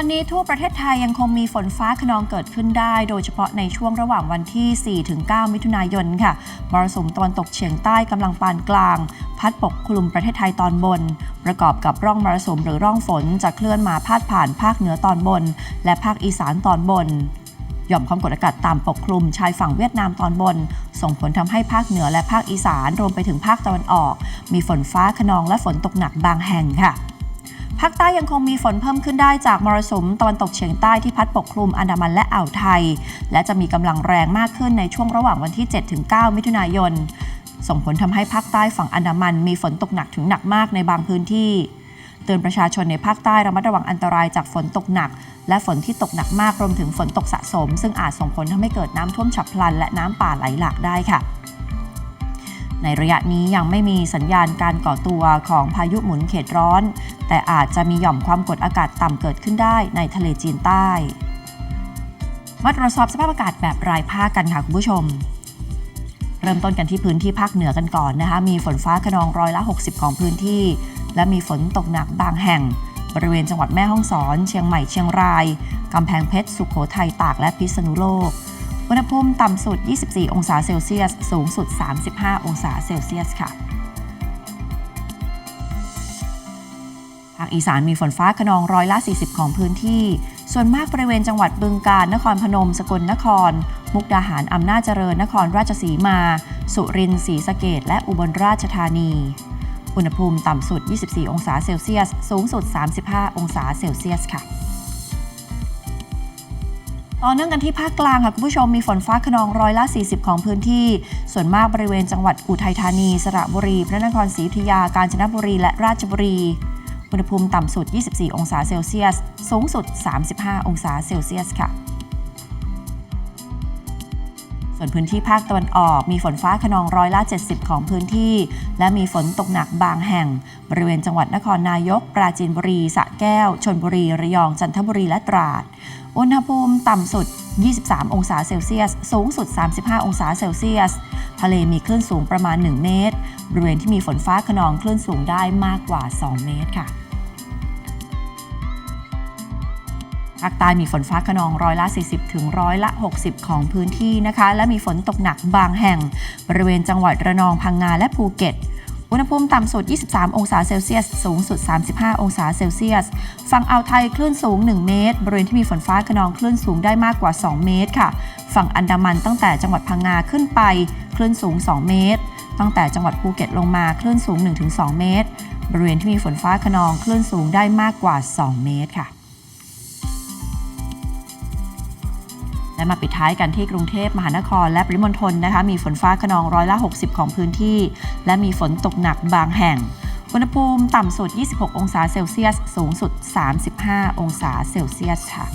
วันนี้ทั่วประเทศไทยยังคงมีฝนฟ้าขนองเกิดขึ้นได้ โดยเฉพาะในช่วงระหว่างวันที่ 4-9 มิถุนายนค่ะมรสุมตะวันตกเฉียงใต้กำลังปานกลาง พัดปกคลุมประเทศไทยตอนบน ประกอบกับร่องมรสุมหรือร่องฝนจะเคลื่อนมาพาดผ่านภาคเหนือตอนบน และภาคอีสานตอนบนหย่อมความกดอากาศต่ำปกคลุมชายฝั่งเวียดนามตอนบน ส่งผลทำให้ภาคเหนือและภาคอีสานรวมไปถึงภาคตะวันออก มีฝนฟ้าขนองและฝนตกหนักบางแห่งค่ะ ภาคใต้ยังคงมีฝนเพิ่มขึ้นได้จากมรสุมตะวันตกเฉียงใต้ที่พัดปกคลุมอันดามันและอ่าวไทย และจะมีกำลังแรงมากขึ้นในช่วงระหว่างวันที่ 7-9 มิถุนายน ส่งผลทำให้ภาคใต้ฝั่งอันดามัน มีฝนตกหนักถึงหนักมากในบางพื้นที่ เตือนประชาชนในภาคใต้ระมัดระวังอันตรายจากฝนตกหนัก และฝนที่ตกหนักมากรวมถึงฝนตกสะสม ซึ่งอาจส่งผลทำให้เกิดน้ำท่วมฉับพลัน และน้ำป่าไหลหลากได้ค่ะ ในระยะนี้ยังไม่มีสัญญาณการก่อตัวของพายุหมุนเขตร้อน แต่อาจจะมีหย่อมความกดอากาศต่ำเกิดขึ้นได้ในทะเลจีนใต้ มาตรวจสอบสภาพอากาศแบบรายภาคกันค่ะคุณผู้ชมเริ่มต้นกันที่พื้นที่ภาคเหนือกันก่อนนะคะ มีฝนฟ้าขนองร้อยละ 60 ของพื้นที่ และมีฝนตกหนักบางแห่ง บริเวณจังหวัดแม่ฮ่องสอน เชียงใหม่ เชียงราย กำแพงเพชร สุขโขทัย ตาก และพิษณุโลก อุณหภูมิต่ำสุด 24 องศาเซลเซียส สูงสุด 35 องศาเซลเซียสค่ะภาคอีสานมีฝนฟ้าขนองร้อยละ 40 ของพื้นที่ ส่วนมากบริเวณจังหวัดบึงกาฬ นครพนม สกลนคร มุกดาหาร อำนาจเจริญ นครราชสีมา สุรินทร์ ศรีสะเกดและอุบลราชธานี อุณหภูมิต่ำสุด 24 องศาเซลเซียส สูงสุด 35 องศาเซลเซียสค่ะ ต่อเนื่องกันที่ภาคกลางค่ะคุณผู้ชมมีฝนฟ้าขนองร้อยละ 40 ของพื้นที่ ส่วนมากบริเวณจังหวัดอุทัยธานี สระบุรี พระนครศรีอยุธยา กาญจนบุรี และราชบุรี อุณหภูมิต่ำสุด 24 องศาเซลเซียส สูงสุด 35 องศาเซลเซียสค่ะ ส่วนพื้นที่ภาคตะวันออก มีฝนฟ้าขนองร้อยละ 70 ของพื้นที่ และมีฝนตกหนักบางแห่ง บริเวณจังหวัดนครนายก ปราจีนบุรีสระแก้ว ชนบุรี ระยอง จันทบุรี และตราด อุณหภูมิต่ำสุด 23 องศาเซลเซียส สูงสุด 35 องศาเซลเซียส ทะเลมีคลื่นสูงประมาณ 1 เมตร บริเวณที่มีฝนฟ้าขนองคลื่นสูงได้มากกว่า 2 เมตรค่ะ ภาคใต้มีฝนฟ้าขนองร้อยละ 40 ถึงร้อยละ 60 ของพื้นที่นะคะ และมีฝนตกหนักบางแห่ง บริเวณจังหวัดระนองพังงาและภูเก็ตอุณหภูมิต่ำสุด 23 องศาเซลเซียส สูงสุด 35 องศาเซลเซียส ฝั่งอ่าวไทยคลื่นสูง 1 เมตร บริเวณที่มีฝนฟ้าขนองคลื่นสูงได้มากกว่า 2 เมตรค่ะ ฝั่งอันดามันตั้งแต่จังหวัดพังงาขึ้นไปคลื่นสูง 2 เมตร ตั้งแต่จังหวัดภูเก็ตลงมาคลื่นสูง 1-2 เมตร บริเวณที่มีฝนฟ้าขนองคลื่นสูงได้มากกว่า 2 เมตรค่ะ และมาปิดท้ายกันที่กรุงเทพมหานคร และปริมณฑลนะคะ มีฝนฟ้าขนองร้อยละ 60 ของพื้นที่ และมีฝนตกหนักบางแห่ง อุณหภูมิต่ำสุด 26 องศาเซลเซียส สูงสุด 35 องศาเซลเซียสค่ะ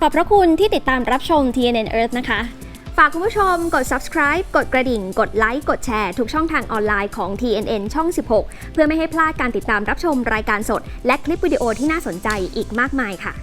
ขอบพระคุณที่ติดตามรับชม TNN Earth นะคะ ฝากคุณผู้ชมกด subscribe กดกระดิ่ง กดไลค์ กดแชร์ ทุกช่องทางออนไลน์ของ TNN ช่อง 16 เพื่อไม่ให้พลาดการติดตามรับชมรายการสด และคลิปวิดีโอที่น่าสนใจอีกมากมายค่ะ